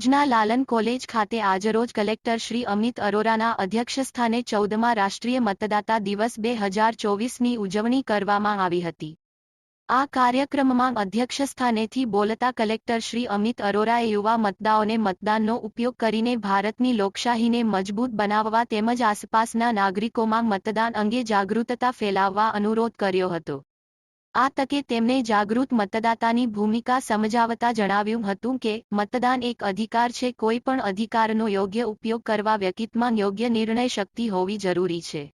ભુજના લાલન કોલેજ ખાતે આજરોજ કલેક્ટર શ્રી અમિત અરોરાના અધ્યક્ષસ્થાને ચૌદમા રાષ્ટ્રીય મતદાતા દિવસ બે હજાર ચોવીસની ઉજવણી કરવામાં આવી હતી. આ કાર્યક્રમમાં અધ્યક્ષસ્થાનેથી બોલતા કલેક્ટર શ્રી અમિત અરોરાએ યુવા મતદાઓને મતદાનનો ઉપયોગ કરીને ભારતની લોકશાહીને મજબૂત બનાવવા તેમજ આસપાસના નાગરિકોમાં મતદાન અંગે જાગૃતતા ફેલાવવા અનુરોધ કર્યો હતો. આ તકે તેમણે જાગૃત મતદાતાની ભૂમિકા સમજાવતા જણાવ્યું હતું કે, મતદાન એક અધિકાર છે, કોઈ પણ અધિકારનો યોગ્ય ઉપયોગ કરવા વ્યક્તિમાં યોગ્ય નિર્ણય શક્તિ હોવી જરૂરી છે.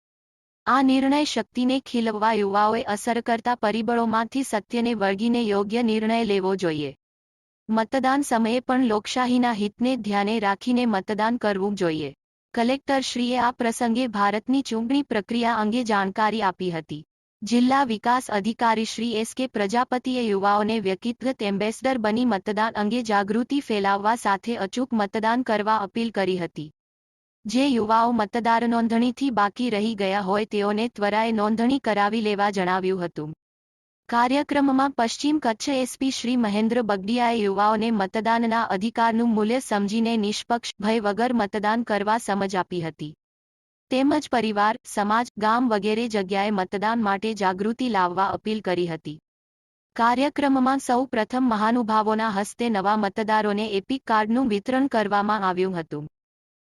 આ નિર્ણય શક્તિને ખીલવવા યુવાઓએ અસર કરતા પરિબળોમાંથી સત્યને વળગીને યોગ્ય નિર્ણય લેવો જોઈએ. મતદાન સમયે પણ લોકશાહીના હિતને ધ્યાને રાખીને મતદાન કરવું જોઈએ. કલેક્ટરશ્રીએ આ પ્રસંગે ભારતની ચૂંટણી પ્રક્રિયા અંગે જાણકારી આપી હતી. જિલ્લા વિકાસ અધિકારી શ્રી એસ કે પ્રજાપતિએ યુવાઓને વ્યક્તિગત એમ્બેસડર બની મતદાન અંગે જાગૃતિ ફેલાવવા સાથે અચૂક મતદાન કરવા અપીલ કરી હતી. જે યુવાઓ મતદાર નોંધણીથી બાકી રહી ગયા હોય તેઓને ત્વરાએ નોંધણી કરાવી લેવા જણાવ્યું હતું. કાર્યક્રમમાં પશ્ચિમ કચ્છ એસપી શ્રી મહેન્દ્ર બગડિયાએ યુવાઓને મતદાનના અધિકારનું મૂલ્ય સમજીને નિષ્પક્ષ ભય વગર મતદાન કરવા સમજ આપી હતી. તેમજ પરિવાર, સમાજ, ગામ વગેરે જગ્યાએ મતદાન માટે જાગૃતિ લાવવા અપીલ કરી હતી. કાર્યક્રમમાં સૌ પ્રથમ મહાનુભાવોના હસ્તે નવા મતદારોને એપિક કાર્ડનું વિતરણ કરવામાં આવ્યું હતું.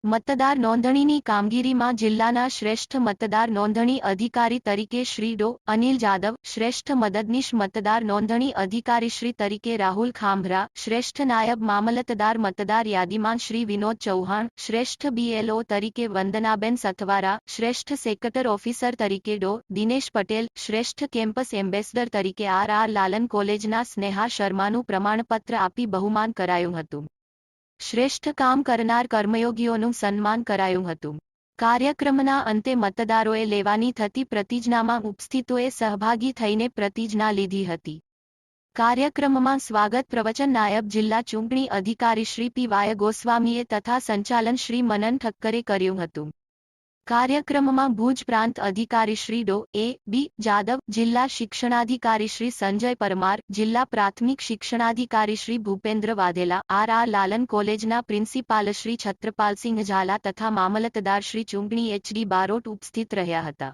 મતદાર નોંધણીની કામગીરીમાં જિલ્લાના શ્રેષ્ઠ મતદાર નોંધણી અધિકારી તરીકે શ્રી ડો. અનિલ જાદવ શ્રેષ્ઠ મદદનીશ મતદાર નોંધણી અધિકારી શ્રી તરીકે રાહુલ ખાંભરા, શ્રેષ્ઠ નાયબ મામલતદાર મતદાર યાદીમાં શ્રી વિનોદ ચૌહાણ, શ્રેષ્ઠ બીએલઓ તરીકે વંદનાબેન સથવારા, શ્રેષ્ઠ સેક્રેટર ઓફિસર તરીકે ડો. દિનેશ પટેલ, શ્રેષ્ઠ કેમ્પસ એમ્બેસડર તરીકે આર આર લાલન કોલેજના સ્નેહા શર્માનું પ્રમાણપત્ર આપી બહુમાન કરાયું હતું. શ્રેષ્ઠ કામ કરનાર કર્મયોગીઓનું સન્માન કરાયું હતું. કાર્યક્રમના અંતે મતદારોએ લેવાની થતી પ્રતિજ્ઞામાં ઉપસ્થિતોએ સહભાગી થઈને પ્રતિજ્ઞા લીધી હતી. કાર્યક્રમમાં સ્વાગત પ્રવચન નાયબ જિલ્લા ચૂંટણી અધિકારી શ્રી પી વાય ગોસ્વામીએ તથા સંચાલન શ્રી મનન ઠક્કરે કર્યું હતું. કાર્યક્રમમાં ભુજ પ્રાંત અધિકારી શ્રી ડો. એ. બી. જાદવ, જિલ્લા શિક્ષણાધિકારી શ્રી સંજય પરમાર, જિલ્લા પ્રાથમિક શિક્ષણાધિકારી શ્રી ભૂપેન્દ્ર વાધેલા આર. આર. લાલન કોલેજના પ્રિન્સિપાલ શ્રી છત્રપાલસિંહ ઝાલા તથા મામલતદાર શ્રી ચૂંટણી એચડી બારોટ ઉપસ્થિત રહ્યા હતા.